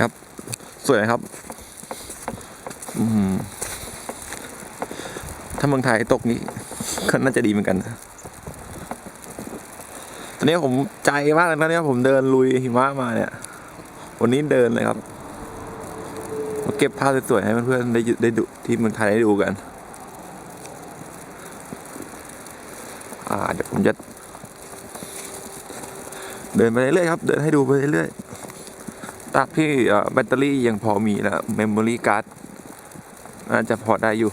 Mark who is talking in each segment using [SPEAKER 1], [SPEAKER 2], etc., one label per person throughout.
[SPEAKER 1] ครับ สวยครับอืมถ้าเมืองไทยตกนี้ก็น่าจะดีเหมือนกัน ตอนนี้ผมใจมากเลยนะเนี่ยผมเดินลุยหิมะมาเนี่ย วันนี้เดินเลยครับมาเก็บภาพสวยๆให้เพื่อนๆได้ได้ดูที่เมืองไทยได้ดูกัน อ่าเดี๋ยวผมจะเดินไปเรื่อยๆครับ เดินให้ดูไปเรื่อยๆ ตาบที่แบตเตอรี่ยังพอมีแล้วเมมโมรี่การ์ดน่าจะพอได้อยู่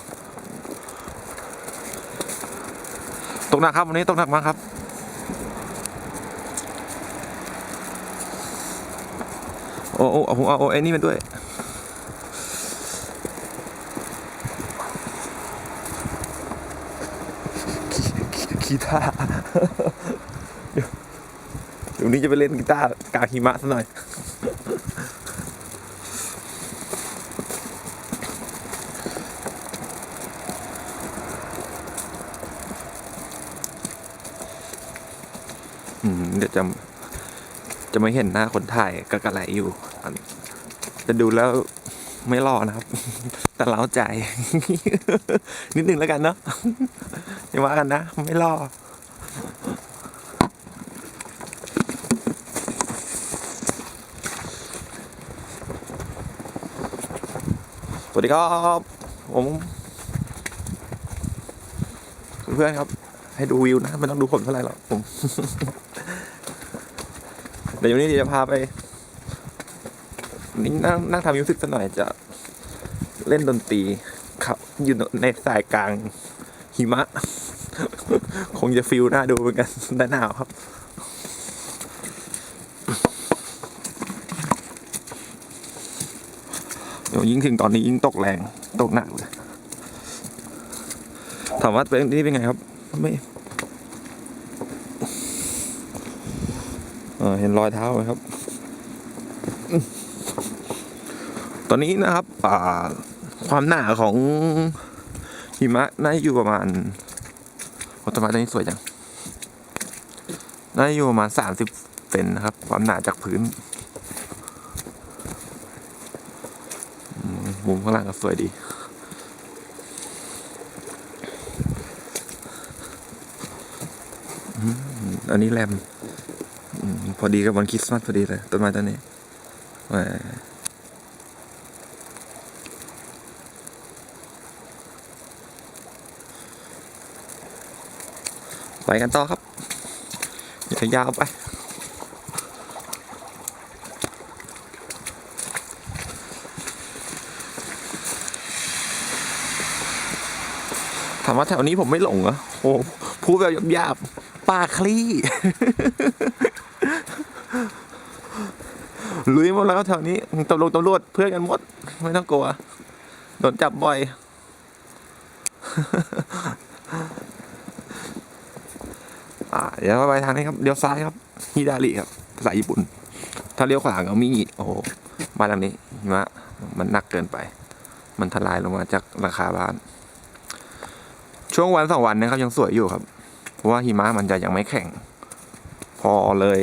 [SPEAKER 1] ตกหนักครับ วันนี้ตกหนักมากครับ โอ้โอ้เอาผมเอาเอาไอ้นี่มาด้วยกีตาร์ ววนนี้จะไปเล่นกีตาร์กลางหิมะซะหน่อย อืมเดี๋ยวจะจะไม่เห็นหน้าคนถ่ายก็กระไหลอยู่อันจะดูแล้วไม่รอนะครับ แต่เล้าใจ นิดนึงแล้วกันเนาะอย่าว่ากันนะ ไม่รอ วัสดีครับผมเพื่อนๆครับ ให้ดูวิวนะไม่ต้องดูผมเท่าไหร่หรอกผมเดี๋ยววันนี้จะพาไปนี่นั่งนั่งทำมิวสิกสักหน่อยจะเล่นดนตรีครับอยู่ในสายกลางหิมะ คงจะฟิลน่าดูเหมือนกันแต่หนาวครับ เดี๋ ยิ่งถึงตอนนี้ยิ่งตกแรงตกหนักเลยถามว่าเป็นนี่เป็นไงครับไม่เห็นรอยเท้าไหมครับ ตอนนี้นะครับอ่าความหนาของหิมะน่าจะอยู่ประมาณโอ้ต้นไม้ต้นนี้สวยจังน่าจะอยู่ประมาณสามสิบเซนนะครับ ความหนาจากพื้น มุมข้างล่างก็สวยดี อันนี้แรมพอดีกับวันคริสต์มาสพอดีเลยต้นไม้ต้นนี้ไปกันต่อครับยาวไป ถามว่าแถวนี้ผมไม่หลงเหรอโอ้พูดแบบหยาบๆป่าคลี่ลุยหมดแล้วแถวนี้ตำรวจตำรวจเพื่อนกันหมด ไม่ต้องกลัวโดนจับบ่อย อ่าเดี๋ยวไปทางนี้ครับเลี้ยวซ้ายครับฮิดาริครับภาษาญี่ปุ่น ถ้าเลี้ยวขวาก็มีโอ้โหบ้านหลังนี้หิมะมันหนักเกินไป มันทลายลงมาจากราคาบ้าน ช่วงวันสองวันนะครับยังสวยอยู่ครับ เพราะว่าหิมะมันจะยังไม่แข็ง พอเลย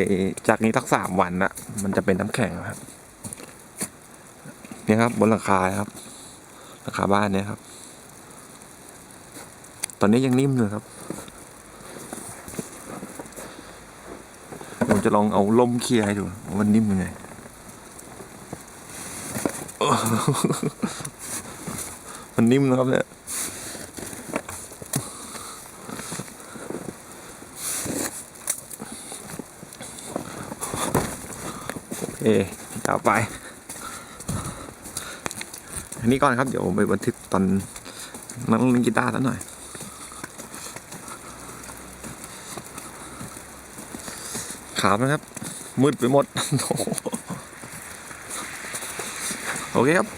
[SPEAKER 1] จากนี้สักสามวันนะมันจะเป็นน้ำแข็งครับเนี่ยครับบนหลังคาครับหลังคาบ้านเนี่ยครับ ตอนนี้ยังนิ่มอยู่ครับผมจะลองเอาลมเคลียร์ให้ดูวันนิ่มยังไงมันนิ่มนะครับเนี่ย เคยาวไป อันนี้ก่อนครับ เดี๋ยวไปบันทึกตอนนั่งเล่นกีตาร์สักหน่อยขาวนะครับ มืดไปหมด โอเคครับ